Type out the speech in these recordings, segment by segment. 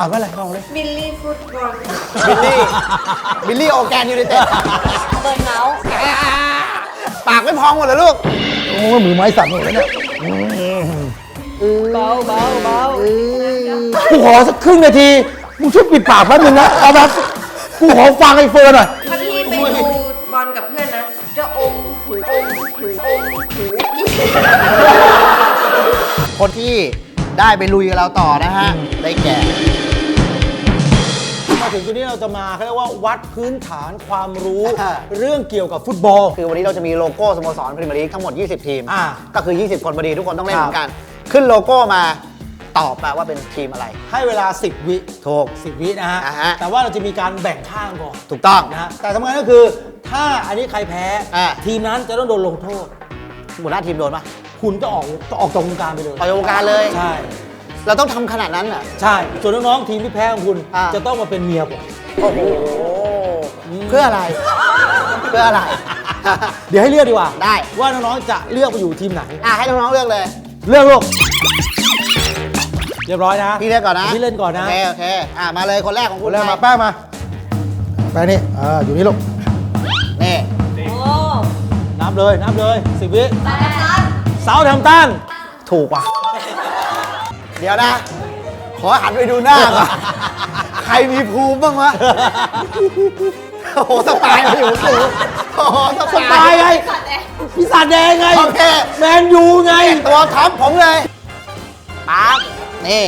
อ่านว่าอะไรลองเลยบิลลี่ฟุตบอลบิลลี่บิลลี่โอแกนยูไนเต็ดเบิร์นเมาส์ปากไม่พองหมดเลยลูกโอ้ยมือไม้สั่นหมดเลยเนี่ยเบาเบาเบากูขอสักครึ่งนาทีมึงช่วยปิดปากแป๊บนึงนะเอาแบบกูขอฟังไอ้เฟิร์นหน่อยถ้าพี่ไปดูบอลกับเพื่อนนะ จะอมหูอมหูอมหูคนที่ได้ไปลุยกับเราต่อนะฮะ ได้แก่ มาถึงจุดนี้เราจะมาเขาเรียกว่าวัดพื้นฐานความรู้อ่าเรื่องเกี่ยวกับฟุตบอล คือวันนี้เราจะมีโลโก้สโมสรพรีเมียร์ลีกทั้งหมด 20 ทีม อ่าก็คือ 20 คนพอดีทุกคนต้องเล่นคเหรับมือนกัน ขึ้นโลโก้มาตอบมาว่าเป็นทีมอะไร ให้เวลา 10 วิถูก 10 วินะฮะ อ่าฮะ แต่ว่าเราจะมีการแบ่งข้างก่อนถูกต้อง นะฮะแต่สำคัญก็คือถ้าอันนี้ใครแพ้ อ่า ทีมนั้นจะต้องโดนลงโทษ หัวหน้าทีมโดนปะ คุณจะออกจะออกจากวงการไปเลยต่อยวงการเลย ใช่ เราต้องทำขนาดนั้นเหรอ ใช่ ส่วนน้องๆทีมที่แพ้ของคุณ อ่า จะต้องมาเป็นเมียผม โอ้โหเพื่ออะไร เพื่ออะไร เดี๋ยวให้เลือกดีกว่าได้ ว่าน้องๆจะเลือกไปอยู่ทีมไหน อะให้น้องๆเลือกเลย เลือกลูกเรียบร้อยนะพี่เลือกก่อนนะพี่เล่นก่อนนะโอเคโอเคอะมาเลยคนแรกของคคุณนแรกมาใครแป้งมา แป้งนี่อ่าอยู่นี่ลูกนี่โอ้นับเลยนับเลยสิบวิตาตันเสาทำต้านถูกว่ะ เดี๋ยวนะ ขอหันไปดูหน้าก่อนใครมีภูมิบ้างวะโอ้โหสปายมาอยู่สูงโอ้โหสสปาปายยไงพิศาจแดงไง โอเคแมนยูไงตัวท็อปผมเลยปั๊บนี่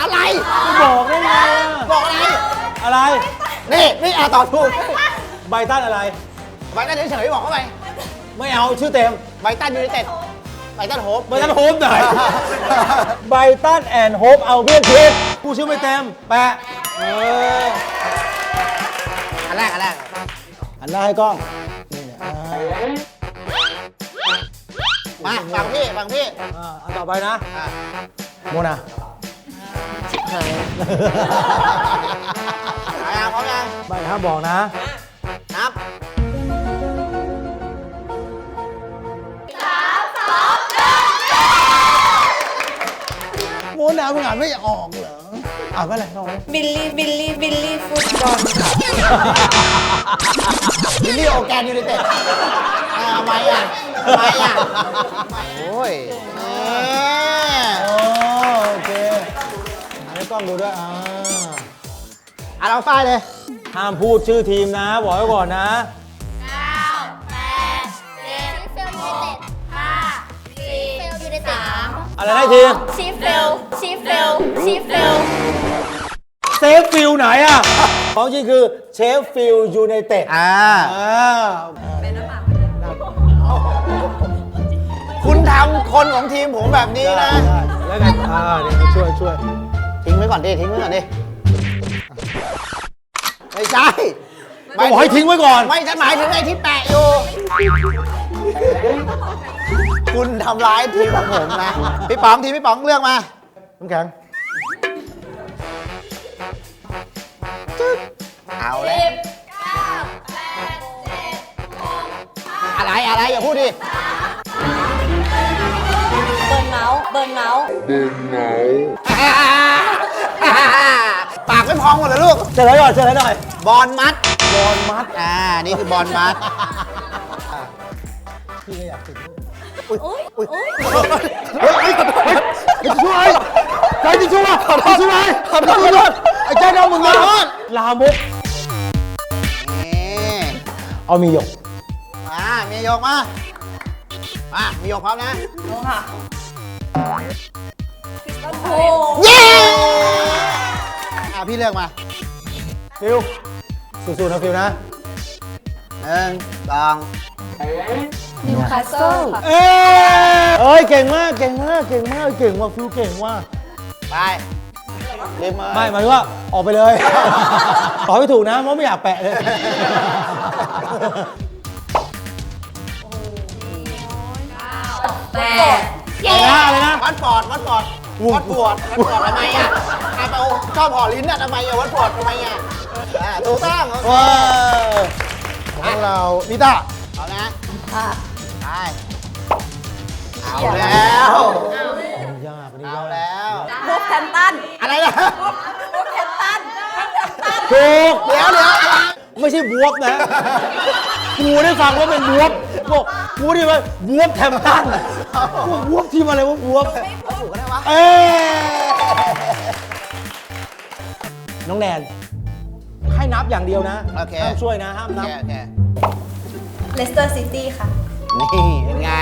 อะไรบอกได้ไงอะบอกอะไรอะไร นี่นี่อะตอบถูกไบตันอะไร ไบตันเฉยๆบอกเข้าไปไม่เอาชื่อเต็มไบตันยูไนเต็ด ไบตันโฮปไบตันโฮมหน่อยไบตันแอนด์โฮปเอาเบียนทีผู้ชื่อไม่เต็ม แปะเอออันแรก อันแรกหันหน้าให้กล้องนี่เนี่ยอ่ามาฟังพี่ฟังพี่อ่าอันต่อไปนะ อะโมนาหายเอายังพร้อมยังไม่ห้ามบอกนะ โมนามึงอ่านไม่ออกเหรออ่านว่าอะไรน้องบิลลี่บิลลี่บิลลี่ฟุตบอลบิลลี่โอแกนยูไนเต็ดอ่าทำไมอะทำไมอะโอ้ยแหมอ๋อโอเคอันนี้กล้องดูด้วยอ่าอะเราฝ้ายเลยห้ามพูดชื่อทีมนะ บอกไว้ก่อนนะอะไรนะทีมชีเฟล ชีเฟลชีเฟลเซฟฟิลด์ไหนอะ ของจริงคือเชฟฟิลด์ยูไนเต็ดอ่า อ่าคุณทำคนของทีมผมแบบนี้นะได้แล้วกันอ่าเดี๋ยวช่วยช่วยทิ้งไว้ก่อนดิ ทิ้งไว้ก่อนดิ ไม่ใช่ไม่บอกให้ทิ้งไว้ก่อน ไม่ฉันหมายถึงไอ้ที่แปะอยู่ คุณทำร้ายทีมของผมนะ พี่ป๋องทีมพี่ป๋องเลือกมา น้ำแข็งเอาแล้ว อะไรอะไรอย่าพูดดิ เบิร์นเมาส์เบิร์นเมาส์ปากไม่พองหมดเลยลูก เจอแล้วหน่อยเจอแล้วหน่อย บอลมัด บอลมัด อ่า นี่คือบอลมัด พี่ก็อยากติดด้ว ยอุ้ยอุ้ยอุ้ยอุ้ยเฮ้ยเฮ้ยเฮ้ยไอ้ช่วยใจจะช่วยขอโทษช่วยขอโทษไอ้เจ้าดำมึงขอโทษลามกนี่เอามีหยกมามีโยกมามามีโยกพร้อมนะโอ้ค่ะโอ้เย้อะพี่เลือกมาฟิลสู้ๆนะฟิลนะหนึ่งสอง นิวคาสเซิลเอ้ยเอ้ยเก่งมากเก่งมากเก่งมากเก่งว่ะฟิวเก่งว่ะไปเรียบไม่หมายถึงว่าออกไปเลย ตอบไม่ถูกนะเพราะไม่อยากแปะเลย แปดอะไรนะอะไรนะ วัดปอดวัดปอดวัดปวดวัดปอดทำไมอะอาเอาชอบห่อลิ้นอะทำไมอะวัดปอดทำไมอะอ่าถูกต้องโอเคว้าวของเรานิต้าเอานะ อะ ไปเอาแล้วยยากอันนี้เอายากแล้วพวกแพนตันอะไรนะพวกแพนตันถูกเดี๋ยวเดี๋ยวอะไรไม่ใช่บวบนะกูได้ฟังว่าเป็นบวบบอกกูได้ว่าบวบแทมตันพวกบวบทีมอะไรวะบวบถูกกันได้วะเอ้ยน้องแนนให้นับอย่างเดียวนะโอเค ห้ามช่วยนะห้ามโอนับเคโอเค เลสเตอร์ซิตี้ค่ะ นี่เป็นไง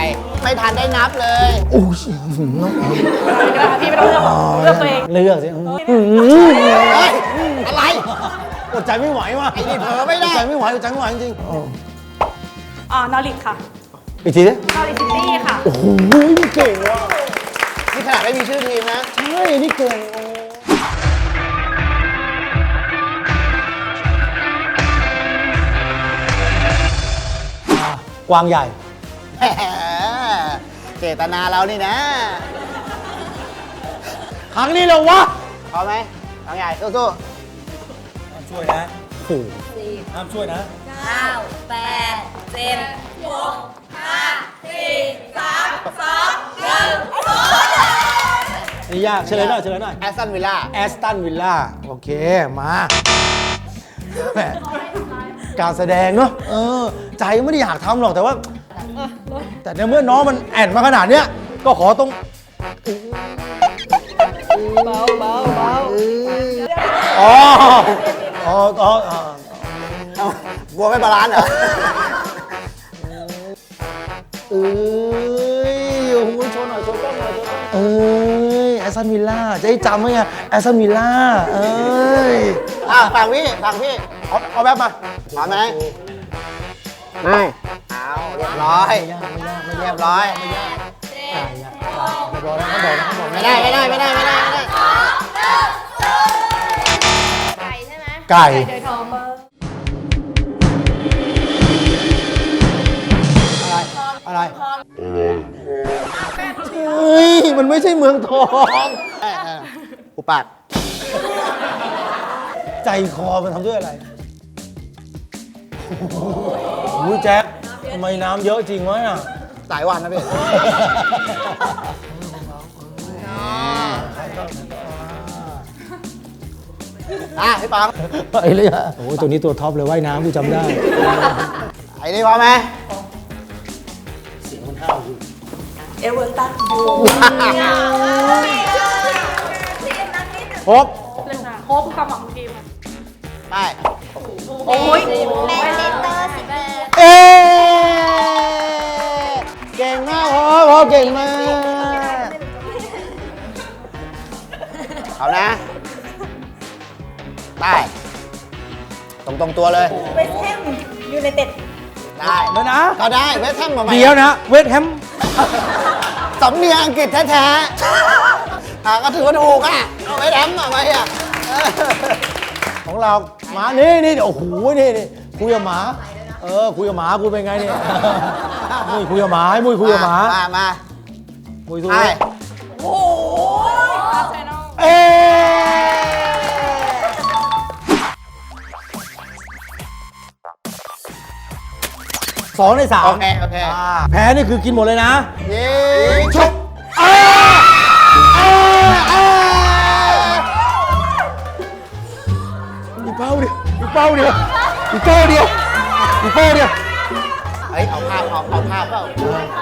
ไม่ทันได้นับเลย โอ้ยน้องพี่ไม่ต้องเลือกเลือกตัวเองเลือกสิเฮ้ย อะไร อดใจไม่ไหวว่ะไอ้นี่เผลอไม่ได้อดใจไม่ไหวอดใจไม่ไหวจริงอ่านอริกค่ะๆอีกทีดินอริกซิตี้ค่ะ โอ้โหเก่งว่ะนี่ขนาดไม่มีชื่อทีมนะ ใช่นี่เก่งโอ้อะกวางใหญ่แหมเจตนาเรานี่นะ ครั้งนี้เลยวะพร้อมไหมทางใหญ่สู้ห้ามช่วยนะโอ้ห้ามช่วยนะ เก้าแปดเจ็ดหกห้าสี่สามสองหนึ่งนี่ยากเฉลยหน่อยเฉลยหน่อยๆแอสตันวิลล่าแอสตันวิลล่าโอเค มาแหมการแสดงเนาะเออ ใจไม่ได้อยากทำหรอกแต่ว่า แต่ในเมื่อน้องมันแอนมาขนาดเนี้ยก็ขอตรงเบาเบาเบาอ๋ออ๋ออ๋ออ๋อเอ้าบัวไม่บาลานซ์เหรอเอ้ยโอ้โหโชว์หน่อยโชว์กล้องหน่อยโชว์กล้องเอ้ยแอสตันวิลล่าจะให้จำไหมไงแอสตันวิลล่าเอ้ยอะฟังพี่ฟังพี่เอาเอาแบบมาพร้อมไหมไม่เอาเรียบร้อยไม่ยากไม่ยากไม่ เรียบร้อยไก่อะเขาบอกนะเขาบอกนะเขาบอกนะไม่ได้ไม่ได้ไม่ได้ไม่ได้ไม่ได้ ไก่ใช่ไหมไก่ โดยทองอะไรอะไรเฮ้ยมันไม่ใช่เมืองทองเออเอออุปาทใจคอมันทำด้วยอะไรโอ้ยแจ็คทำไมน้ำเยอะจริงวะน่ะ หลายวันนะพี่ อะพี่ปังไอ้เลยอะโอ้ยตัวนี้ตัวท็อปเลยว่ายน้ำกูจำได้ ไอ้นี่พร้อมไหมเสียงมันห้าวอยู่เอเวอร์ตันพบโฮปความหวังของทีมไป โอ้ยแมนเชสเตอร์ซิตี้ เอ๊ะเก่งมาก พบพบเก่งมาก เอานะ ได้ ตรงตรงๆตัวเลย เวสแฮมยูไนเต็ดได้แล้วนะ ก็ได้เวสแฮมมาใหม่เดี๋ยวนะ เวทแฮมสำเนียงอังกฤษแท้ๆอะก็ถือว่าถูกอะเอาเวสแฮมมาไหมอะเออของเราหมานี่นี่โอ้โหนี่นี่คุยกับหมา เออคุยกับหมากูเป็นไงเนี่ยมุ้ยคุยกับหมาให้มุ้ยคุยกับหมามามามุ้ยสู้ไปเอ๊สองในสามโอเคโอเคอ่าแพ้นี่คือกินหมดเลยนะยิงชุบอ้าอ้าอ้าอีกเป้าเดียวอีกเป้าเดียวอีกเป้าเดียว อีกเป้าเดียวเฮ้ยเอาภาพเอาเอาภาพเปล่า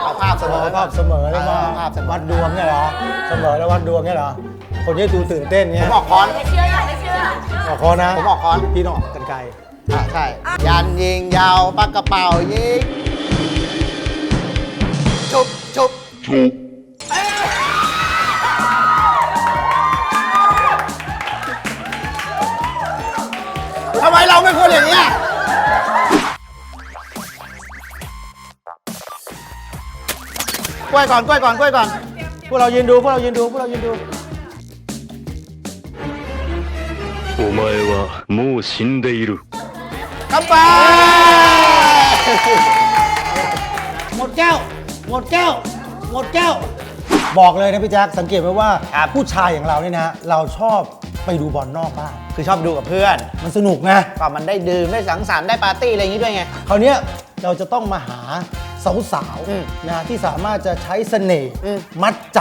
เอาภาพเสมอภาพเสมอแล้วเอก็อภาพเสมอวัดดวงเนี่ยเหรอ เสมอแล้ววัดดวงเนี่ยเหรอ คนที่ดูตื่นเต้นผเนี่ยมออกคอนไม่เชื่อไม่เชื่อออกคอนนะผมออกคอนพี่ต้องออกกันไกลอ่าใช่ ยันยิงยาวปากกระเป๋ายิงชุบชุบทำไมเราไม่ควรอย่างนี้ย กล้วยก่อนกล้วยก่อนกล้วยก่อน พวกเรายืนดู พวกเรายืนดู พวกเรายืนดู お前はもう死んでいる。 กาแฟ หมดแก้ว หมดแก้ว หมดแก้ว บอกเลยนะพี่แจ๊ค สังเกตไหมว่า ผู้ชายอย่างเราเนี่ยนะ เราชอบไปดูบอลนอกบ้าน คือชอบดูกับเพื่อน มันสนุกไง ก็มันได้ดื่มได้สังสรรค์ได้ปาร์ตี้อะไรอย่างนี้ด้วยไง คราวเนี้ยเราจะต้องมาหา สาวอืมๆนะที่สามารถจะใช้เสน่ห์อืมมัดใจ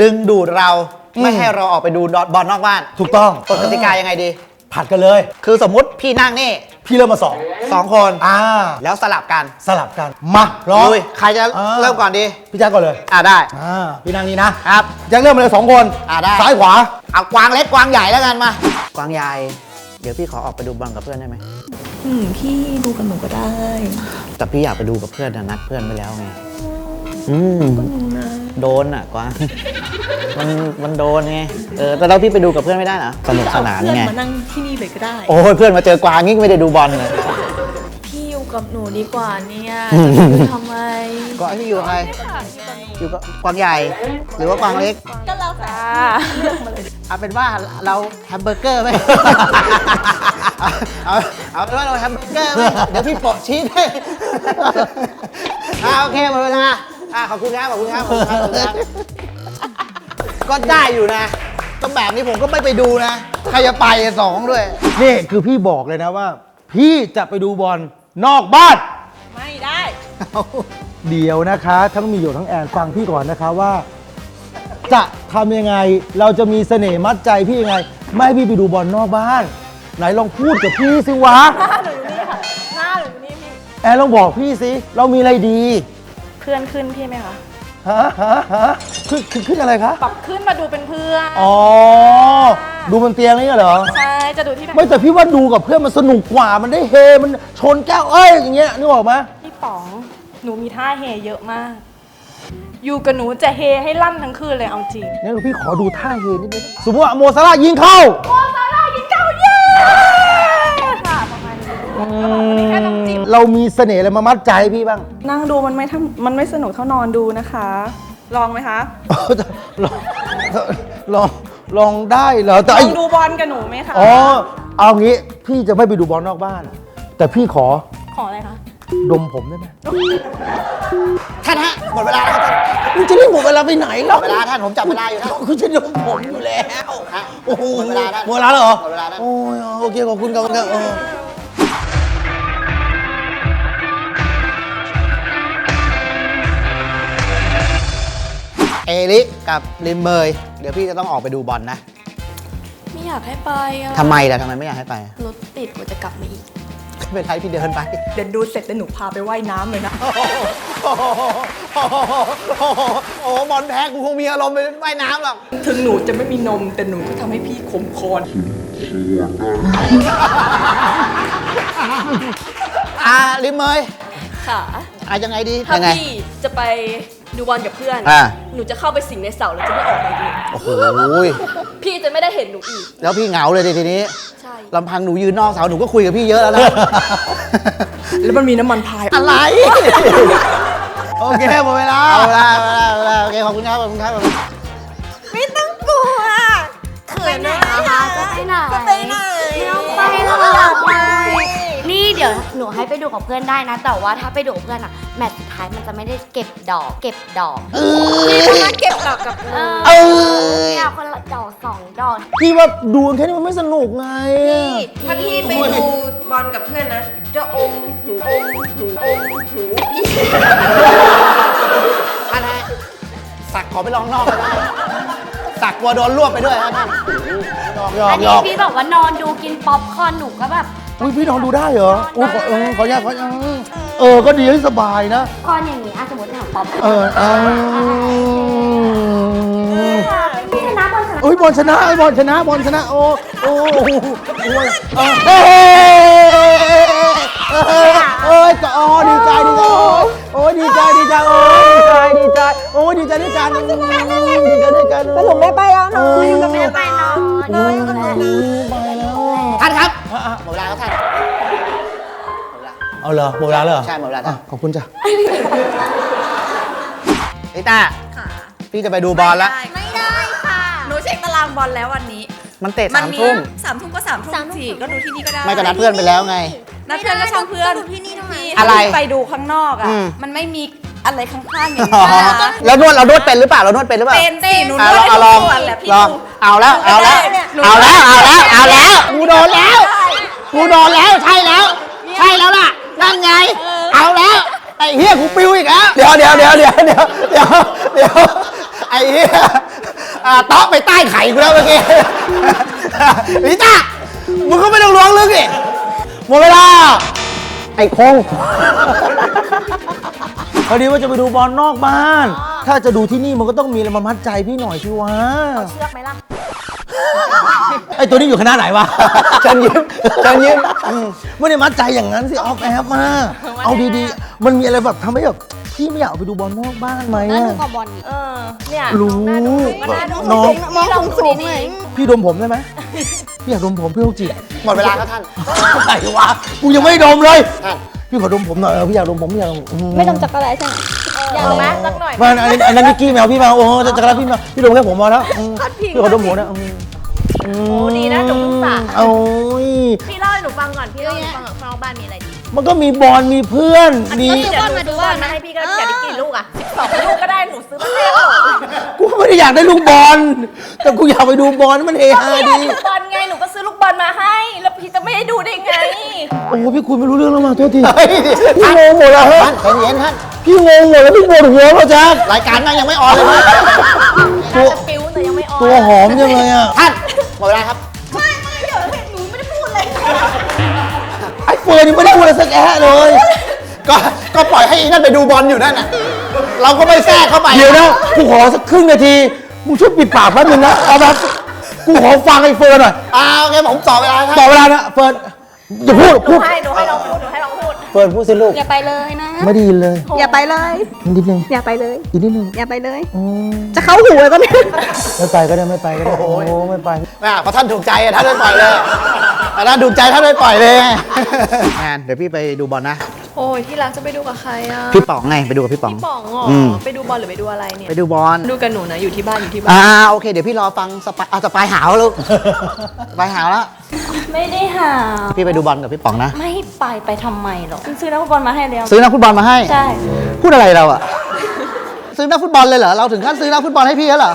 ดึงดูดเราอืมไม่ให้เราออกไปดูบอลนอกบ้านถูกต้องกฎกติกายังไงดี ผัดกันเลย คือสมมุติพี่นั่งนี่ พี่เริ่มมาสองสองคนอ่าแล้วสลับกันสลับกันมาพร้อมลุยใครจะอ่าเริ่มก่อนดี พี่แจ๊คก่อนเลย อ่าได้อ่าพี่นางนี้นะครับแจ็คเริ่มมาเลยสองคนอ่าได้ซ้ายขวาเอากวางเล็กกวางใหญ่แล้วกันมากวางใหญ่เดี๋ยวพี่ขอออกไปดูบอลกับเพื่อนได้ไหม อืมพี่ดูกับหนูก็ได้แต่พี่อยากไปดูกับเพื่อนนะนัดเพื่อนไปแล้วไง อืมโดนอะกวางมันมันโดนไง เออ แต่เราพี่ไปดูกับเพื่อนไม่ได้เหรอสนุกสนานเพื่อนไง มานั่งที่นี่เลยก็ได้ โอ้ยเพื่อนมาเจอกวางงี้ไม่ได้ดูบอลเลย พี่อยู่กับหนูดีกว่าเนี่ยอืมจะทำไมกวางที่อยู่กับใครอยู่กับกวางใหญ่ หรือว่ากวางเล็ก ก็แล้วแต่เลือกมาเลย เอาเป็นว่าเราแฮมเบอร์เกอร์ไหม เอาเอาเป็นว่าเราแฮมเบอร์เกอร์ไหมเดี๋ยวพี่โปะชีสให้อ่าโอเคหมดเวลาอ่าขอบคุณครับขอบคุณครับขอบคุณครับขอบคุณครับ ก็ได้อยู่นะก็แบบนี้ผมก็ไม่ไปดูนะ ใครจะไปอะสองด้วย นี่คือพี่บอกเลยนะว่า พี่จะไปดูบอลนอกบ้าน ไม่ได้ เดี๋ยวนะคะ ทั้งมีโยทั้งแอนฟังพี่ก่อนนะคะว่า จะทำยังไง เราจะมีเสน่ห์มัดใจพี่ยังไง ไม่ให้พี่ไปดูบอลนอกบ้าน ไหนลองพูดกับพี่สิวะ หน้าหนูอยู่นี่ค่ะ หน้าหนูอยู่นี่พี่ แอนลองบอกพี่สิ เรามีอะไรดีเพื่อนขึ้นพี่ไหมคะ ฮะฮะฮะขึ้นขึ้นขึ้นอะไรคะ ปรับขึ้นมาดูเป็นเพื่อน อ๋อ ดูบนเตียงนี่เหรอ ใช่ จะดูที่ไหนไม่แต่พี่ว่าดูกับเพื่อนมันสนุกกว่า มันได้เฮ มันชนแก้ว เอ้ย อย่างเงี้ยนึกออกไหมพี่ป๋อง หนูมีท่าเฮเยอะมาก อยู่กับหนูจะเฮให้ลั่นทั้งคืนเลยเอาจริงงั้นพี่ขอดูท่าเฮนิดนึงสมมติว่าโมซาร่าห์ยิงเข้าโอ้ซาร่ายิงเก้าเย้ค่ะประมาณนี้นี่แค่น้ำจิ้มเรามีเสน่ห์อะไรมามัดใจพี่บ้าง นั่งดูมันไม่ทำมันไม่สนุกเท่านอนดูนะคะ ลองไหมคะ ลองลองลองได้เหรอแต่ลไอ้องดูบอลกับหนูไหมคะ อ๋อเอางี้พี่จะไม่ไปดูบอลนอกบ้าน แต่พี่ขอขออะไรคะ ดมผมได้ไหมท่านฮะหมดเวลาแล้วครับมึงจะรีบหมดเวลาไปไหนหมเราดเวลาท่านผมจับเวลาอยู่ท่าน คุณจะดมผมอยู่แล้วฮะโอ้โหหมดเวลาแล้ว หมดเวลาแล้วเหรอหมดเวลาแล้ว โอ้ยโอเคขอบคุณครับขอบคุณครับเออเอลิกับลิมเมยเดี๋ยวพี่จะต้องออกไปดูบอลนะไม่อยากให้ไปอะทำไมล่ะทำไมไม่อยากให้ไป รถติดกว่าจะกลับมาอีก ไม่เป็นไรพี่เดินไป เดี๋ยวดูเสร็จเดี๋ยวหนูพาไปว่ายน้ำเลยนะ โอ้โหโอ้โหโอ้โหโอ้โหโอ้โหบอลแพ้กูคงมีอารมณ์ไปว่ายน้ำหรอก ถึงหนูจะไม่มีนมแต่หนูก็ทำให้พี่ขมคอน อ่าลิมเมยค่ะ อะยังไงดี ถ้ายังไง พี่จะไป ดูบอลกับเพื่อน อ่า หนูจะเข้าไปสิงในเสาแล้วจะไม่ออกมาอีกโอ้โหพี่จะไม่ได้เห็นหนูอีก แล้วพี่เหงาเลยดิทีนี้ใช่ ลำพังหนูยืนนอกเสาหนูก็คุยกับพี่เยอะแล้วนะ แล้วมันมีน้ำมันพาย อะไร โอเคหมดเวลาเอาเวลาเอาเวลาเอาเวลาโอเคขอบคุณครับขอบคุณครับขอบคุณ ไม่ต้องกลัวเขินนะคะจะไปไหน จะไปไหน ให้ไปดูกับเพื่อนได้นะ แต่ว่าถ้าไปดูกับเพื่อนอะแมตช์สุดท้ายมันจะไม่ได้เก็บดอก เก็บดอกมาเก็บดอกกับเออเอ้ยเอาคนละดอกสองดอกพี่ว่าดูกันแค่นี้มันไม่สนุกไงถ้าพี่ไปดูบอลกับเพื่อนนะ จะอมหูอมหูอมหูท่านฮะสักขอไปลองนอกไปได้สักกลัวโดนรวบไปด้วยฮะท่านหยออักนหยนี้อกพี่บอกว่านอนดูกินป๊อปคอร์นหนูก็แบบ อุ้ยพี่น้องดูได้เหรออุ้ยขอเออขออนุญาตขออนุญาตเออ ก็ดีให้สบายนะ คอร์นอย่างนี้อะสมมติอย่างป๊อปเออเออพี่ชนะบอลชนะอุ้ยบอลชนะไอ้ยบอลชนะบอลชนะโอ้โอ้โอ้ยเอ้ยเอ้ยเอ้ยเอ้ยก็อ๋อดีใจดีใจโอ้ยดีใจดีใจโอ้ยดีใจโอ้ยดีใจด้วยกันดีใจด้วยกันสรุปไม่ไปแล้วเนาะอยู่กับแม่ไปนอนนอ หมดเวลาแล้วท่านเอาเหรอหมดเวลาแล้วเหรอใช่หมดเวลาอะขอบคุณจ้ะลิต้าพี่จะไปดูบอลแล้ว ไม่ได้ค่ะ หนูเช็คตารางบอลแล้ววันนี้มันเตะสามทุ่ม สามทุ่มก็สามทุ่มสี่ก็ดูที่นี่ก็ได้ ไม่ก็นัดเพื่อนไปแล้วไง นัดเพื่อนก็ช่างเพื่อนที่นี่ทำไมพี่อะไรถ้าพี่ไปดูข้างนอกอะ อืม มันไม่มีอะไรข้างๆอย่างอ๋อนี้นะแล้วนวดเรานวดเป็นหรือเปล่าเรานวดเป็นหรือเปล่า เป็นสิหนูนอะวดเอาลองทุกวันแหละพี่ลองดูเอาแล้วเอาแล้ว หนูเอาแล้ว เอาแล้ว เอาแล้วกูโดนแล้ว กูโดนแล้วใช่แล้ว ใช่แล้วล่ะ นั่นไง เอาแล้วไอ้เฮียกูปิวอีกแล้ว เดี๋ยวเดี๋ยวเดี๋ยวเดี๋ยวเดี๋ยวเดี๋ยวเดี๋ยวไอ้เฮียอ่าเตาะไปใต้ไข่กูแล้วเมื่อกี้ ลิต้ามึงก็ไม่ต้องล้วงลึกดิหมดเวลา ไอ้คง พอดีว่าจะไปดูบอลนอกบ้าน ถ้าจะดูที่นี่มันก็ต้องมีอะไรมามัดใจพี่หน่อยสิวะ เชือกไหมล่ะ ไอตัวนี้อยู่คณะไหนวะ เชิญยิ้มเชิญยิ้มอืมไม่ได้มัดใจอย่างนั้นสิออฟแอปมา เอาดีๆ มันมีอะไรแบบทำให้แบบพี่ไม่อยากออกไปดูบอลนอกบ้านไหมแล้วอะ ดูกับบอลนี่เออ เนี่ยรู้ก็น่าดูน้อง มองสูงๆเลยพี่ดมผมได้ไหมพี่อยากดมผมพี่โรคจิตหมดเวลาครับท่าน อะไรวะกูยังไม่ดมเลยท่านพี่ขอดมผมหน่อยเออพี่อยากดมผมพี่อยากดมไม่ต้องจักรอะไรใช่ไหมอยากไหมสักหน่อย ไมันอันนี้อันนั้นนิกกี้แมวพี่แมวโอ้จะจะรับพี่แมวพี่ดมแค่ผมพอแล้วอืม พี่ขอดมหัวนะอืมโอ้ดีนะหนูเพิ่งสั่งโอ้ยพี่เล่าให้หนูฟังก่อนพี่เล่าให้หนูฟังก่อนข้างนอกบ้านมีอะไรดีมันก็มีบอลมีเพื่อนมีเดี๋ยวหนูซื้อบอลมาให้พี่ก็อยากได้กี่ลูกอะสิบสองลูกก็ได้หนูซื้อมาให้แล้วกูไม่ได้อยากได้ลูกบอลแต่กูอยากไปดูบอลมันเฮฮาพี่อยาดีกดูบอลไงหนูก็ซื้อลูกบอลมาให้ แล้วพี่จะไม่ให้ดูได้ไงโอ้โหพี่คุยไม่รู้เรื่องแล้วมาโทษทีเฮ้ยพี่งงหมดแล้วฮะท่านใจเย็นท่านพี่งงหมดแล้วพี่ปวดหัวแล้วจ๊ะรายการนั้นยังไม่ออนเลยนะตัวจะปิ้วแต่ยังไม่ออนตัวหอมจังเลยอะท่านหมดเวลาครับไอ้เฟิร์นยังไม่ได้พูดอะไรสักแอะเลย ก็ก็ปล่อยให้อีนั่นไปดูบอลอยู่นั่นน่ะ เราก็ไม่แทรกเข้าไปเดี๋ยวนะกูขอสักครึ่งนาทีมึงช่วยปิดปากแป๊บนึงนะเอาแบบกูขอฟังไอ้เฟิร์นหน่อยอ่าโอเคผมต่อเวลาครับต่อเวลานะเฟิร์นอย่าพูดหนูพูดให้หนูให้ลองพูดหนูให้ลองพูด เฟิร์นพูดสิลูก อย่าไปเลยนะ ไม่ได้ยินเลย อย่าไปเลย นิดนึง อย่าไปเลย อีกนิดนึงอย่าไปเลย อืมจะเข้าหูเลยตอนนี้ ไม่ไปก็ได้ไม่ไปก็ได้ โอ้โหไม่ไปแม่พอท่านถูกใจอะท่านไม่ปล่อยเลยแต่ท่านถูกใจท่านไม่ปล่อยเลยแอนเดี๋ยวพี่ไปดูบอลนะ โอ้ยที่รักจะไปดูกับใครอะพี่ป๋องไงไปดูกับพี่ป๋อง พี่ป๋องเหรออืมไปดูบอลหรือไปดูอะไรเนี่ย ไปดูบอลดูกับหนูนะอยู่ที่บ้านอยู่ที่บ้าน อ่าโอเค เดี๋ยวพี่รอฟังสปายอะสปายหาวลูก สปายหาวแล้วไม่ได้หา พี่ไปดูบอลกับพี่ป๋องนะ ไม่ไปไปทำไมหรอกซื้อนักฟุตบอลมาให้แล้ว ซื้อนักฟุตบอลมาให้ ใช่ พูดอะไรเราอะ ซื้อนักฟุตบอลเลยเหรอ เราถึงขั้นซื้อนักฟุตบอลให้พี่แล้วเหรอ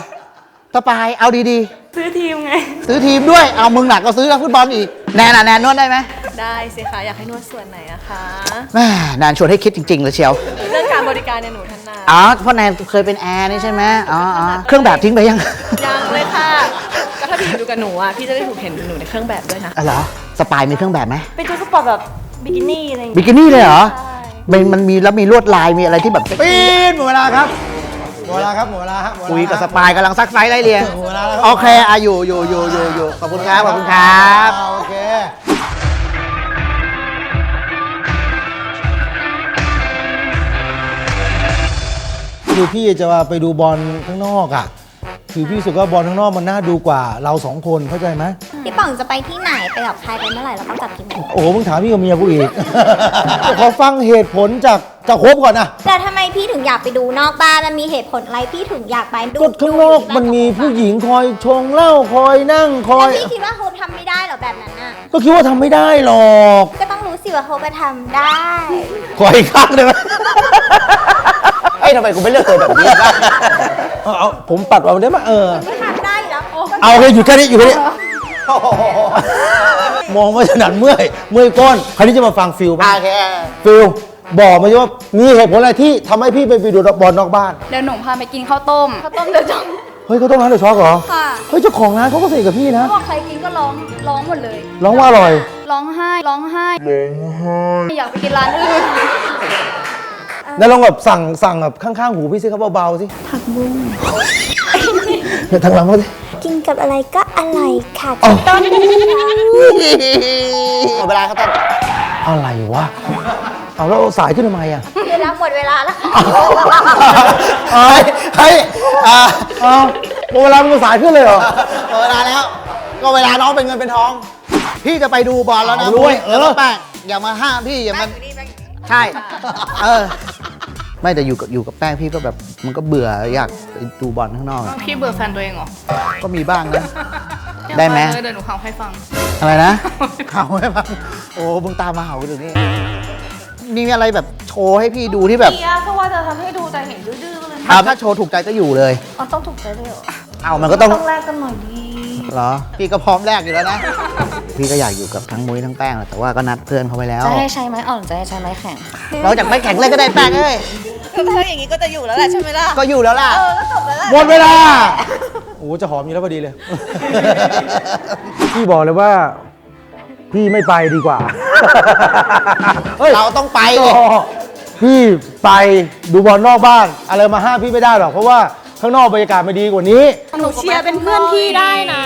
สปายเอาดีซื้อทีมไง ๆ ซื้อทีมด้วย เอามึงหนักก็ซื้อนักฟุตบอลอีก แนนอะแนนนวดได้ไหม ได้สิคะอยากให้นวดส่วนไหนอะคะ แม่แนนชวนให้คิดจริงๆเลยเชียวเรื่องการบริการเนี่ยหนูถนัดอ๋อเพราะแนนเคยเป็นแอร์นี่ใช่ไหมอ๋ออ๋อเครื่องแบบทิ้งไปยังยังเลยค่ะก็ถ้าพี่ดูกับหนูอะพี่จะได้ถูกเห็นหนูในเครื่องแบบด้วยนะอ๋อเหรอสปายมีเครื่องแบบไหมเป็นชุดสปอร์ตแบบบิกินี่อะไรอย่างบิเงี้ยกินี่เลยเหรอใช่มันมันมีแล้วมีลวดลายมีอะไรที่แบบปีนหมดเวลาครับหมดเวลาครับหมดเวลาครับหมดเวลาคุยกับสปายกำลังซักไซส์ไล่เรียงหมดเวลาแล้วโอเคอะอยู่อยู่อยู่อยู่อยู่ขอบคุณครับขอบคุณครับ อ่าโอเค คือพี่จะว่าไปดูบอลข้างนอกอะ คือพี่รู้สึกว่าบอลข้างนอกมันน่าดูกว่าเราสองคนเข้าใจไหมพี่ป๋องจะไปที่ไหนไปกับใครไปเมื่อไหร่แล้วก็จับกี่โมงโอ้โหมึงถามพี่กับเมียกูอีก ขอฟังเหตุผลจากจากโคบก่อนนะแต่ทำไมพี่ถึงอยากไปดูนอกบ้านมันมีเหตุผลอะไรพี่ถึงอยากไปดูก็ข้างนอกมันมีผู้หญิงคอยชงเหล้าคอยนั่งคอแล้วย พี่คิดว่าโฮปทำไม่ได้เหรอแบบนั้นน่ะก็คิดว่าทำไม่ได้หรอกก็ต้องรู้สิว่าโฮปจะทำได้ ขออีกครั้งได้ไหมเอ้ยทำไมกูไม่เลือกตัวแบบนี้ล่ะเอาเอาผมปัดเอาได้ไหมเออก็ทำได้อยู่แล้วเอาเลยอยู่แค่นี้อยู่แค่นี้ มองว่าถนัดเมื่อย เมื่อยก้นคราวนี้จะมาฟังฟิลบ้างโอเคฟิลบอกมาสิว่ามีเหตุผลอะไรที่ทำให้พี่ไปไปดูบอลนอกบ้าน เดี๋ยวหนูพาไปกินข้าวต้มข้าวต้มเดี๋ยวจองเฮ้ยเขาต้องร้านเดอะช็อกเหรอ ค่ะ เฮ้ยเจ้าของร้านเขาก็สนิทกับพี่นะ เขาบอกใครกินก็ร้องร้องหมดเลยร้องว่าอร่อย ร้องไห้ร้องไห้ร้องไห้ อยากไปกินร้านอื่น แล้วลองแบบสั่งสั่งแบบข้างๆหูพี่สิครับเบาๆสิผักบุ้งเดี๋ยวทางหลังมาสิ กินกับอะไรก็อร่อยค่ะอ๋อ ต้นหมดเวลาครับท่านอะไรวะ เอาแล้วสายขึ้นทำไมอะเวลาหมดเวลาแล้วค่ะเฮ้ยเฮ้ยอ่าเอาโมเวลามันสายขึ้นเลยเหรอ หมดเวลาแล้ว ก็เวลาน้องเป็นเงินเป็นทอง พี่จะไปดูบอลแล้วนะเอาด้วยเออ แล้วแป้งอย่ามาห้ามพี่อย่ามา ใช่ เออ ไม่แต่อยู่กับอยู่กับแป้งพี่ก็แบบมันก็เบื่ออยากไปดูบอลข้างนอกอะพี่เบื่อแฟนตัวเองเหรอก็มีบ้างนะ ได้ไหม เดี๋ยวหนูเห่าให้ฟัง อะไรนะ เห่าให้ฟังโอ้มึงตามมาเห่ากันอยู่นี่มีอะไรแบบโชว์ให้พี่ดูที่แบบเดียเพราะว่าจะทำให้ดูแต่เห็นดื้อๆก็เลยถ้าถ้าโชว์ถูกใจก็อยู่เลย อ๋อต้องถูกใจด้วยเหรอเอามันก็ต้อง ต้องแลกกันหน่อยดี เอเหรอ พี่ก็พร้อมแลกอยู่แล้วนะ พี่ก็อยากอยู่กับทั้งมุ้ยทั้งแป้งแหละแต่ว่าก็นัดเพื่อนเขาไปแล้ว จะให้ใช้ไม้อ่อนจะให้ใช้ไม้แข็งเราจากไม่แข็งเลยก็ได้แป้งเอ้ยถ้าอย่างนี้ก็จะอยู่แล้วแหละใช่ไหมล่ะ ก็อยู่แล้วล่ะหมดเวลา โอ้จะหอมอยู่แล้วพอดีเลย พี่บอกเลยว่า พี่ไม่ไปดีกว่า เฮ้ยเราต้องไปโอ้พี่ไปดูบอลนอกบ้าน อะไรมาห้ามพี่ไม่ได้หรอก เพราะว่า ข้างนอกบรรยากาศไม่ดีกว่านี้ หนูเชียร์เป็นเพื่อนพี่ได้นะ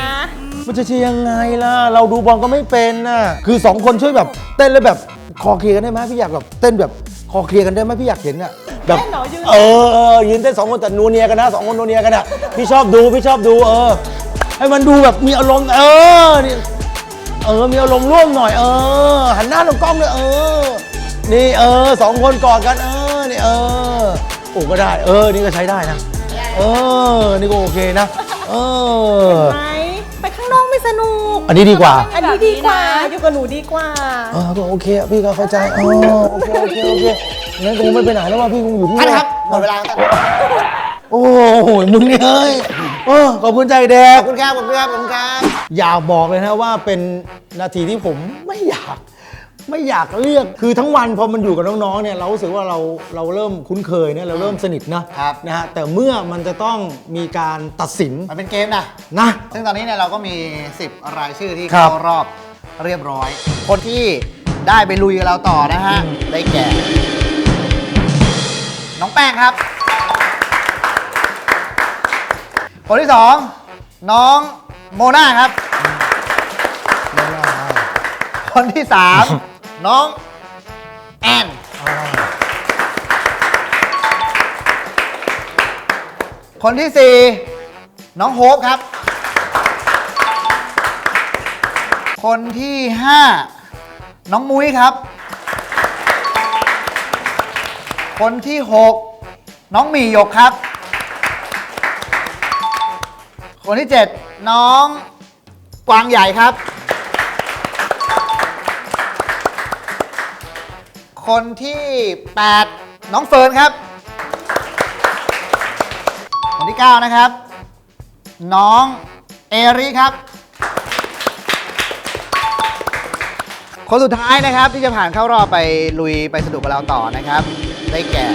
มันจะเชียร์ยังไงล่ะ เราดูบอลก็ไม่เป็นน่ะ คือสองคนช่วยแบบเต้นแล้วแบบคอเคลียร์กันได้ไหมพี่อยากแบบเต้นแบบคอเคลียร์กันได้ไหมพี่อยากเห็นอะแบบเออเออยืนเต้นสองคนแต่นัวเนียกันนะสองคนนัวเนียกันอะพี่ชอบดูพี่ชอบดูเออ ให้มันดูแบบมีอารมณ์เออนี่เออมีอารมณ์ร่วมหน่อยเออ หันหน้าตรงกล้องเลยเออ นี่เออสองคนกอดกันเออนี่เออโอ้ก็ได้ เออ นี่ก็ใช้ได้นะ เออ นี่ก็โอเคนะ เออ ไหมไปข้างนอกไม่สนุก อันนี้ดีกว่า อันนี้ดีกว่าอยู่กับหนูดีกว่าเออก็โอเคอะพี่ก็เข้าใจอ๋อโอเคโอเคโอเคงั้นคงไม่ไปไหนแล้วว่าพี่คงอยู่ที่ท่านนี่ครับ หมดเวลาแล้วโอ้โหมึงเนี่ยเอ้ยเออขอบคุณใจแดขกอบคุณครับขอบคุณครับขอบคุณครับ อยากบอกเลยนะว่าเป็นนาทีที่ผมไม่อยาก ไม่อยากเลือกคือทั้งวันพอมันอยู่กับน้องๆเนี่ยเรารู้สึกว่าเราเราเริ่มคุ้นเคยเนี่ยเราเริ่มสนิทนะครับ นะฮะแต่เมื่อมันจะต้องมีการตัดสินมันเป็นเกมนะ นะ ซึ่งตอนนี้เนี่ยเราก็มี 10 รายชื่อที่ครับเข้ารอบเรียบร้อย คนที่ได้ไปลุยกับเราต่อนะฮะ ได้แก่ น้องแป้งครับ คนที่สองน้องโมนาครับ คนที่สาม น้องแอนคนที่สี่น้องโฮปครับ คนที่ห้าน้องมุ้ยครับ คนที่หกน้องหมี่หยกครับ คนที่เจ็ดน้องกวางใหญ่ครับ คนที่ 8 น้องเฟิร์นครับ คนที่ 9 นะครับ น้องเอริครับ คนสุดท้ายนะครับที่จะผ่านเข้ารอบไปลุยไปสนุกกับเราต่อนะครับ ได้แก่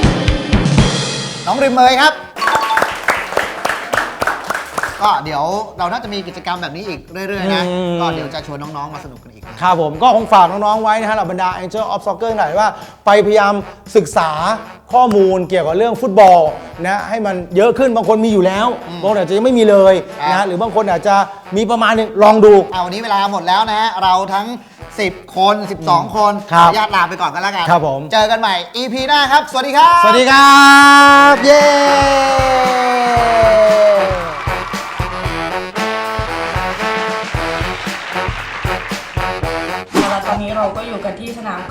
น้องริมเมยครับ ก็เดี๋ยวเราน่าจะมีกิจกรรมแบบนี้อีกเรื่อย ๆ นะ อืม ก็เดี๋ยวจะชวนน้อง ๆ มาสนุกกันอีกนะครับผมก็คงฝากน้องๆไว้นะฮะเหล่าบรรดา Angel of Soccer หน่อยว่า ไปพยายามศึกษาข้อมูลเกี่ยวกับเรื่องฟุตบอลนะให้มันเยอะขึ้นบางคนมีอยู่แล้วบางคนอาจจะยังไม่มีเลยครับนะหรือบางคนอาจจะมีประมาณหนึงลองดูเอาวันนี้เวลาหมดแล้วนะฮะเราทั้ง 10 คน 12 คนครัขอบอนุญาตลาไปก่อนกันแล้วกันครับผม เจอกันใหม่ EP หน้าครับ สวัสดีครับ สวัสดีครับ เย้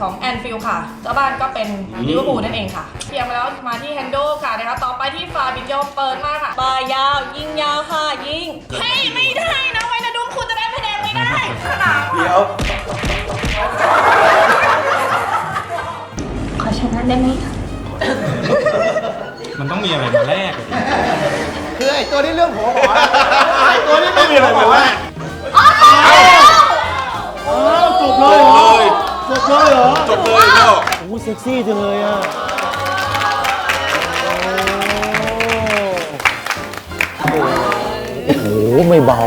ของแอนฟิลด์ค่ะเจ้าบ้านก็เป็นลิเวอร์พูลนั่นเองค่ะเพียงไปแล้วมาที่แฮนโดค่ะนะคะต่อไปที่ฟาบินโยเปิดมาค่ะปลายยาว ยิงยาวค่ะยิงเฮ้ยไม่ได้นะไว้นะดุมคุณจะได้คะแนนไม่ได้สนามเดี๋ยวขอชนะได้ไหมมันต้องมีอะไรมาแลกคือไอ้ตัวนี้เรื่องหัวหอไอ้ตัวนี้ไม่มีอะไรมาแลกจบเลยเหรอ จบเลยเหรอจบเลยแล้วโอ้โหเซ็กซี่จังเลยอะโอ้โหไม่เบา